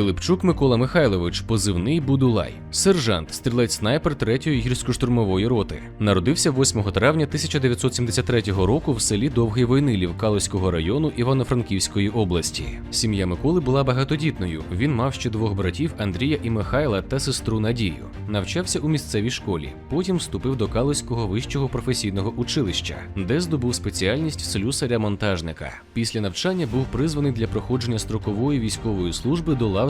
Пилипчук Микола Михайлович, позивний Будулай, сержант, стрілець снайпер 3-ї гірсько-штурмової роти. Народився 8 травня 1973 року в селі Довгий Войнилів Калузького району Івано-Франківської області. Сім'я Миколи була багатодітною. Він мав ще двох братів Андрія і Михайла та сестру Надію. Навчався у місцевій школі. Потім вступив до Калузького вищого професійного училища, де здобув спеціальність слюсаря-монтажника. Після навчання був призваний для проходження строкової військової служби до лав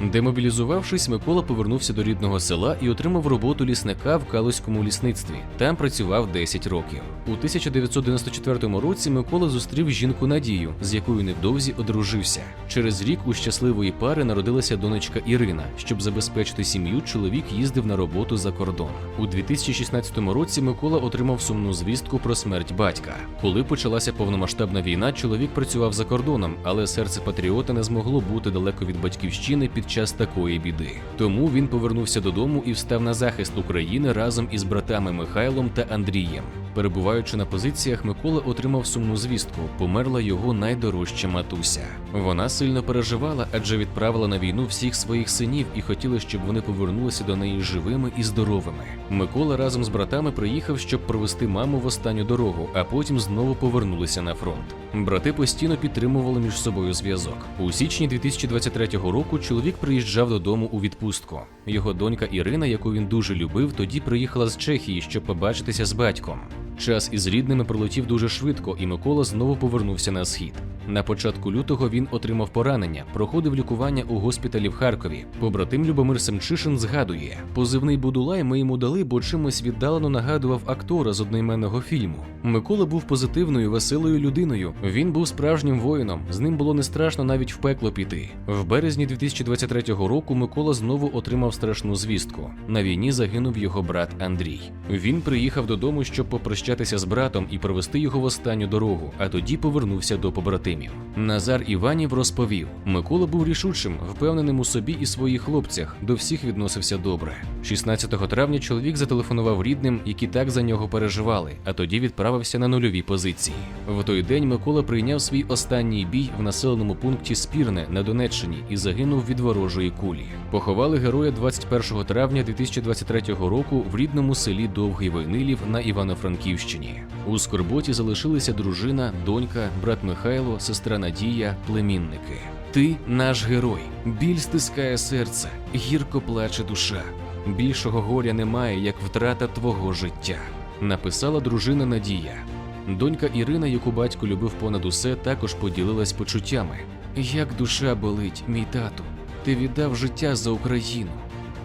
Демобілізувавшись, Микола повернувся до рідного села і отримав роботу лісника в Калузькому лісництві. Там працював 10 років. У 1994 році Микола зустрів жінку Надію, з якою невдовзі одружився. Через рік у щасливої пари народилася донечка Ірина. Щоб забезпечити сім'ю, чоловік їздив на роботу за кордон. У 2016 році Микола отримав сумну звістку про смерть батька. Коли почалася повномасштабна війна, чоловік працював за кордоном, але серце патріота не змогло бути далеко від батьківщини під час такої біди. Тому він повернувся додому і встав на захист України разом із братами Михайлом та Андрієм. Перебуваючи на позиціях, Микола отримав сумну звістку. Померла його найдорожча матуся. Вона сильно переживала, адже відправила на війну всіх своїх синів і хотіла, щоб вони повернулися до неї живими і здоровими. Микола разом з братами приїхав, щоб провести маму в останню дорогу, а потім знову повернулися на фронт. Брати постійно підтримували між собою зв'язок. У січні 2023 року чоловік приїжджав додому у відпустку. Його донька Ірина, яку він дуже любив, тоді приїхала з Чехії, щоб побачитися з батьком. Час із рідними пролетів дуже швидко, і Микола знову повернувся на схід. На початку лютого він отримав поранення, проходив лікування у госпіталі в Харкові. Побратим Любомир Семчишин згадує: позивний Будулай ми йому дали, бо чимось віддалено нагадував актора з одноіменного фільму. Микола був позитивною, веселою людиною. Він був справжнім воїном. З ним було не страшно навіть в пекло піти. В березні 2023 року Микола знову отримав страшну звістку. На війні загинув його брат Андрій. Він приїхав додому, щоб попрощатися з братом і провести його в останню дорогу, а тоді повернувся до premium. Назар Іванів розповів: Микола був рішучим, впевненим у собі і своїх хлопцях, до всіх відносився добре. 16 травня чоловік зателефонував рідним, які так за нього переживали, а тоді відправився на нульові позиції. В той день Микола прийняв свій останній бій в населеному пункті Спірне на Донеччині і загинув від ворожої кулі. Поховали героя 21 травня 2023 року в рідному селі Довгий Войнилів на Івано-Франківщині. У скорботі залишилися дружина, донька, брат Михайло, сестра Надія, племінники. Ти наш герой. Біль стискає серце, гірко плаче душа. Більшого горя немає, як втрата твого життя. Написала дружина Надія. Донька Ірина, яку батько любив понад усе, також поділилась почуттями. Як душа болить, мій тату, ти віддав життя за Україну.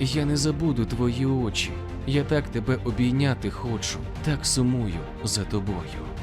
Я не забуду твої очі. Я так тебе обійняти хочу, так сумую за тобою.